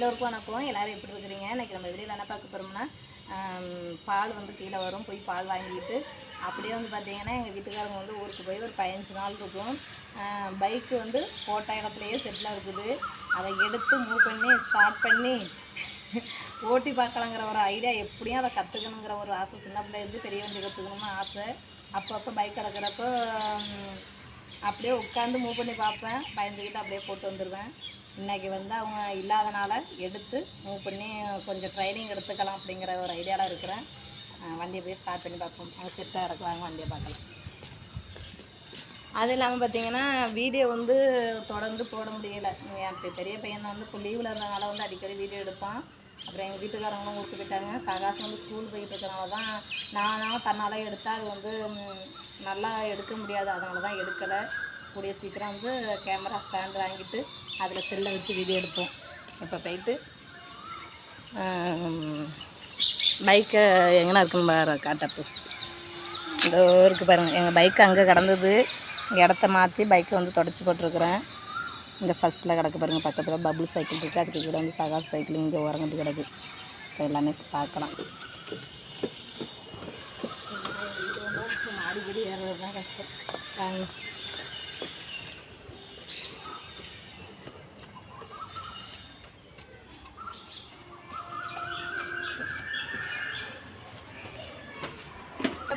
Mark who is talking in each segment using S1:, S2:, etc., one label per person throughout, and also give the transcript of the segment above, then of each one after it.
S1: எல்லோருக்கும் வணக்கம் எல்லோரும் எப்படி இருக்கிறீங்க? இன்னைக்கு நம்ம வெளியில் என்ன பார்க்க போகிறோம்னா பால் வந்து கீழே வரும். போய் பால் வாங்கிட்டு அப்படியே வந்து பார்த்திங்கன்னா எங்கள் வீட்டுக்காரங்க வந்து ஊருக்கு போய் ஒரு பதினஞ்சு நாள் இருக்கும். பைக்கு வந்து போட்ட இடத்துலையே செட்டில் இருக்குது. அதை எடுத்து மூவ் பண்ணி ஸ்டார்ட் பண்ணி ஓட்டி பார்க்கலாங்கிற ஒரு ஐடியா எப்படியும் அதை கற்றுக்கணுங்கிற ஒரு ஆசை சின்ன பிள்ளைலேருந்து பெரிய வந்து கற்றுக்கணும்னு ஆசை. அப்பப்போ பைக் கிடக்கிறப்போ அப்படியே உட்காந்து மூவ் பண்ணி பார்ப்பேன். பயந்துக்கிட்டு அப்படியே போட்டு வந்துடுவேன் இன்னைக்கு வந்து அவங்க இல்லாதனால எடுத்து மூவ் பண்ணி கொஞ்சம் ட்ரைனிங் எடுத்துக்கலாம் அப்படிங்கிற ஒரு ஐடியாவில் இருக்கிறேன். வண்டியை போய் ஸ்டார்ட் பண்ணி பார்ப்போம். அவங்க செட்டாக இறக்குவாங்க வண்டியை பார்க்கலாம். அது இல்லாமல் பார்த்தீங்கன்னா வீடியோ வந்து தொடர்ந்து போட முடியலை. என் பெரிய பையன் வந்து இப்போ லீவில் இருந்தனால வந்து அடிக்கடி வீடியோ எடுப்பான். அப்புறம் எங்கள் வீட்டுக்காரங்களும் ஊருக்கு போயிட்டாங்க. சகாசம் வந்து ஸ்கூல் போயிட்டு இருக்கிறனால தான் நானாக தன்னால் எடுத்தால் அது வந்து நல்லா எடுக்க முடியாது. அதனால தான் எடுக்கலை. கூடிய சீக்கிரம் வந்து கேமரா ஸ்டாண்ட் வாங்கிட்டு அதில் செல்லை வச்சு வீடியோ எடுப்போம். இப்போ போயிட்டு பைக்கை எங்கன்னா இருக்குன்னு பாரு காட்டப்பு. இந்த ஊருக்கு பாருங்கள் எங்கள் பைக் அங்கே கிடந்தது. இடத்த மாற்றி பைக்கை வந்து தொடச்சி போட்டிருக்கிறேன். இந்த ஃபஸ்ட்டில் கிடக்கு பாருங்கள் பக்கத்தில் பபுள் சைக்கிள் இருக்குது அதுக்கு கூட வந்து சகாஸ் சைக்கிள் இங்கே உறங்கிட்டு கிடக்கு. இப்போ எல்லாமே பார்க்கலாம். மாடிப்படி ஏறுறது தான் கஷ்டம்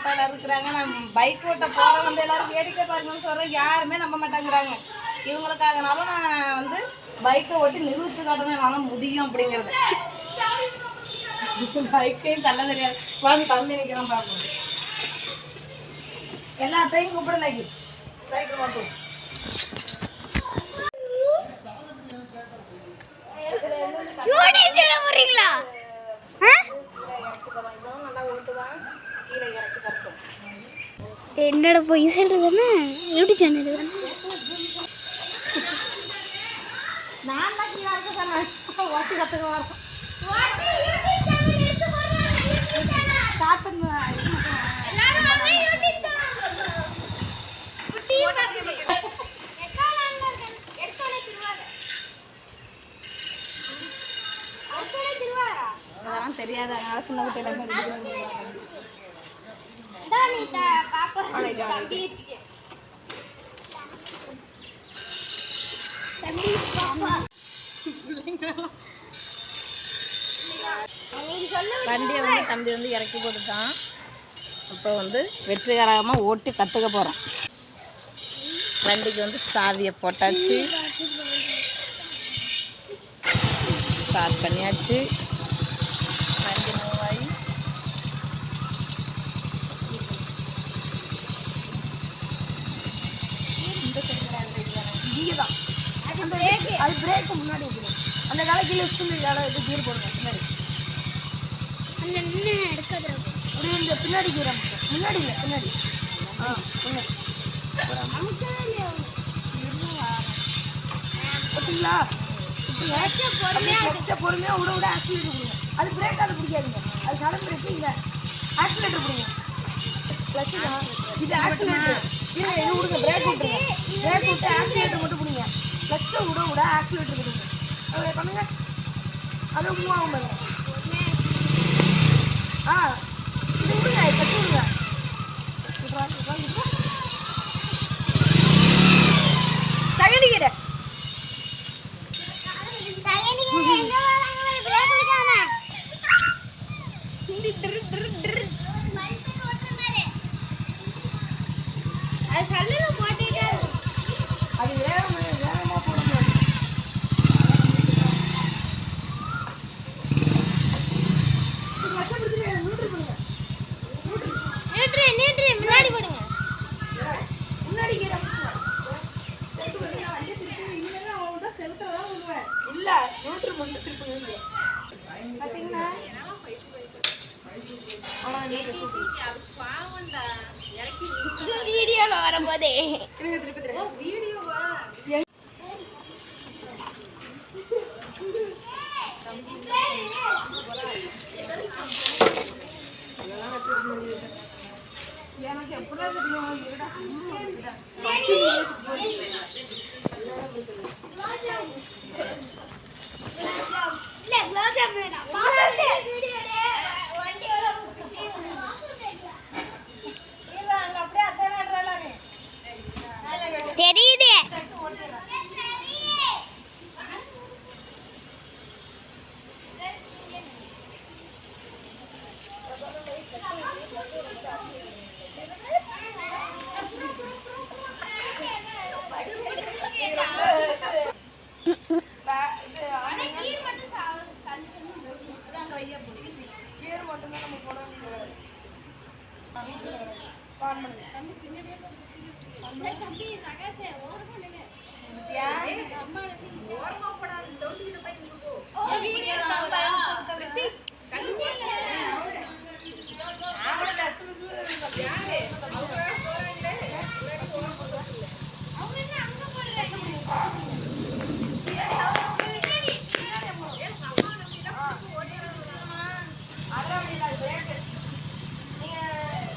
S1: பக்கத்தால இருக்கிறாங்க? நான் பைக் ஓட்ட போற வந்து எல்லாரும் வேடிக்கை பாருங்கன்னு சொல்றேன். யாருமே நம்ப மாட்டேங்கிறாங்க. இவங்களுக்காகனாலும் நான் வந்து பைக்கை ஓட்டி நிரூபிச்சு காட்டணும் என்னால் முடியும் அப்படிங்கிறது. பைக்கையும் தள்ள தெரியாது. வாங்க தம்பி நிற்கிறோம் பார்ப்போம் எல்லாத்தையும் கூப்பிடலாக்கி பைக்கை மட்டும். ஓட்டுவான் கீழே இறக்கி
S2: என்னோட போய் சொல்றதுன்னு யூடியூப் சேனல் தானே.
S1: நான் தான் கீழே இருக்க சொன்னேன் ஓட்டி கற்றுக்க வரேன் ஸ்டார்ட் பண்ணுவேன் அதெல்லாம் தெரியாது அதனால சின்ன குட்டி எல்லாமே ரெடி பண்ணி வண்டியை வந்து தம்பி வந்து இறக்கி போட்டுட்டான். இப்போ வந்து வெற்றிகரமாக ஓட்டி கற்றுக்க போகிறோம் வண்டிக்கு வந்து சாவியை போட்டாச்சு. ஸ்டார்ட் பண்ணியாச்சு. இங்கே தான் அது பிரேக்கு முன்னாடி வைக்கணும் அந்த காலத்தில் லெஃப்ட் இது கீர் போடணும் முன்னாடி அப்படியே இந்த பின்னாடி கீரை மட்டும் முன்னாடி இல்லை பின்னாடி. ஆ பின்னாடி ஓகேங்களா? இப்போ பொறுமையாக விட விட ஆக்சிலேட்டர் கொடுங்க. அது பிரேக் அது பிடிக்காதுங்க அது சடன் பிரேக் இல்லை. ஆக்சிலேட்டர் கொடுங்க. இது ஆக்சிலேட்டர் இது விடுங்க பிரேக் விட்டுருங்க விட ஆக்சிலேட்டர் அது பண்ணுங்க அது மூவாகும் பாருங்க. ஆ. பாத்தீங்கன்னா
S2: வீடியோல வரும்போதே.
S1: எனக்கு எப்படா தெரியும்
S3: மட்டும்தான் நம்ம போட வேண்டியது ஆன் பண்ணுங்க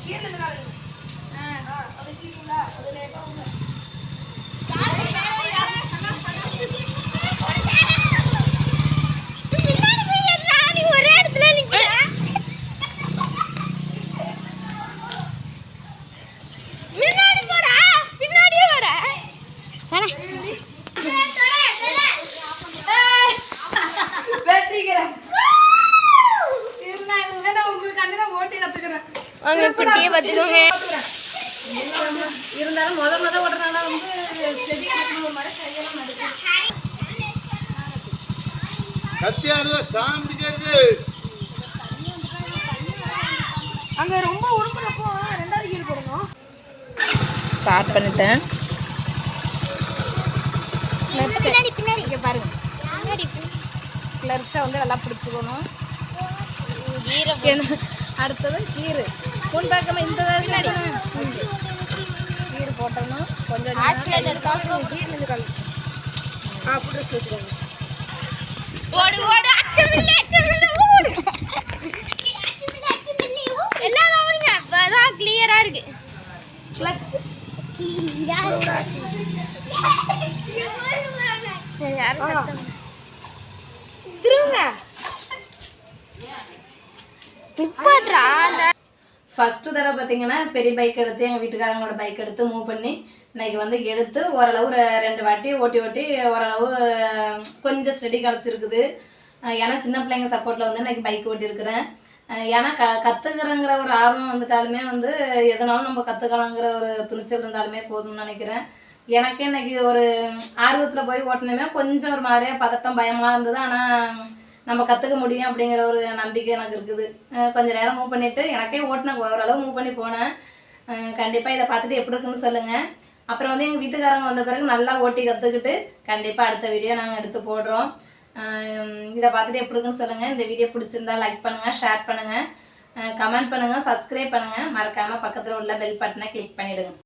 S3: కీర్తన
S2: வாங்க குட்டியை பார்த்துக்கோங்க
S1: இருந்தாலும் முத முத ஓட்டுறதுனால வந்து நடுக்கும்
S4: கத்தியாரு சாமி பிடிக்கிறது
S3: அங்க ரொம்ப உருக்குறப்போ ரெண்டாவது கீழ் போடணும்.
S1: ஸ்டார்ட் பண்ணிட்டேன்.
S2: பின்னாடி பின்னாடி
S1: இங்கே பாருங்க.
S2: பின்னாடி
S1: கிளர்ச்சை வந்து நல்லா பிடிச்சிக்கணும். அடுத்தது கீரு முன் பக்கமா இந்த கீரு போட்டணும் கொஞ்சம்
S3: ஆ ஃபுட் ட்ரெஸ் வச்சுக்கோங்க
S2: ஓடு ஓடு அச்சமில்லை அச்சமில்லை ஓடு. எல்லாம் கவருங்க அப்பதான் கிளியரா இருக்கு. யாரும் சத்தம்.
S3: திருவுங்க.
S2: நிப்பாட்றா
S1: ஃபஸ்ட்டு தடவை பார்த்தீங்கன்னா பெரிய பைக் எடுத்து எங்கள் வீட்டுக்காரங்களோட பைக் எடுத்து மூவ் பண்ணி இன்னைக்கு வந்து எடுத்து ஓரளவு ரெண்டு வாட்டி ஓட்டி ஓட்டி ஓரளவு கொஞ்சம் ஸ்டெடி கிடச்சிருக்குது. ஏன்னா சின்ன பிள்ளைங்க சப்போர்ட்டில் வந்து இன்னைக்கு பைக் ஓட்டியிருக்கிறேன். ஏன்னா க கற்றுக்கிறேங்கிற ஒரு ஆர்வம் வந்துட்டாலுமே வந்து எதனாலும் நம்ம கற்றுக்கலாங்கிற ஒரு துணிச்சல் இருந்தாலுமே போதும்னு நினைக்கிறேன். எனக்கு இன்னைக்கு ஒரு ஆர்வத்தில் போய் ஓட்டினமே கொஞ்சம் ஒரு மாதிரியாக பதட்டம் பயமாக இருந்தது. ஆனால் நம்ம கற்றுக்க முடியும் அப்படிங்கிற ஒரு நம்பிக்கை எனக்கு இருக்குது. கொஞ்சம் நேரம் மூவ் பண்ணிவிட்டு எனக்கே ஓட்டின ஓரளவு மூவ் பண்ணி போனேன். கண்டிப்பாக இதை பார்த்துட்டு எப்படி இருக்குன்னு சொல்லுங்கள் அப்புறம் வந்து எங்கள் வீட்டுக்காரங்க வந்த பிறகு நல்லா ஓட்டி கற்றுக்கிட்டு கண்டிப்பாக அடுத்த வீடியோ நாங்கள் எடுத்து போடுறோம். இதை பார்த்துட்டு எப்படி இருக்குன்னு சொல்லுங்கள் இந்த வீடியோ பிடிச்சிருந்தா லைக் பண்ணுங்கள் ஷேர் பண்ணுங்கள் கமெண்ட் பண்ணுங்கள் சப்ஸ்கிரைப் பண்ணுங்கள் மறக்காமல் பக்கத்தில் உள்ள பெல் பட்டனை கிளிக் பண்ணிவிடுங்க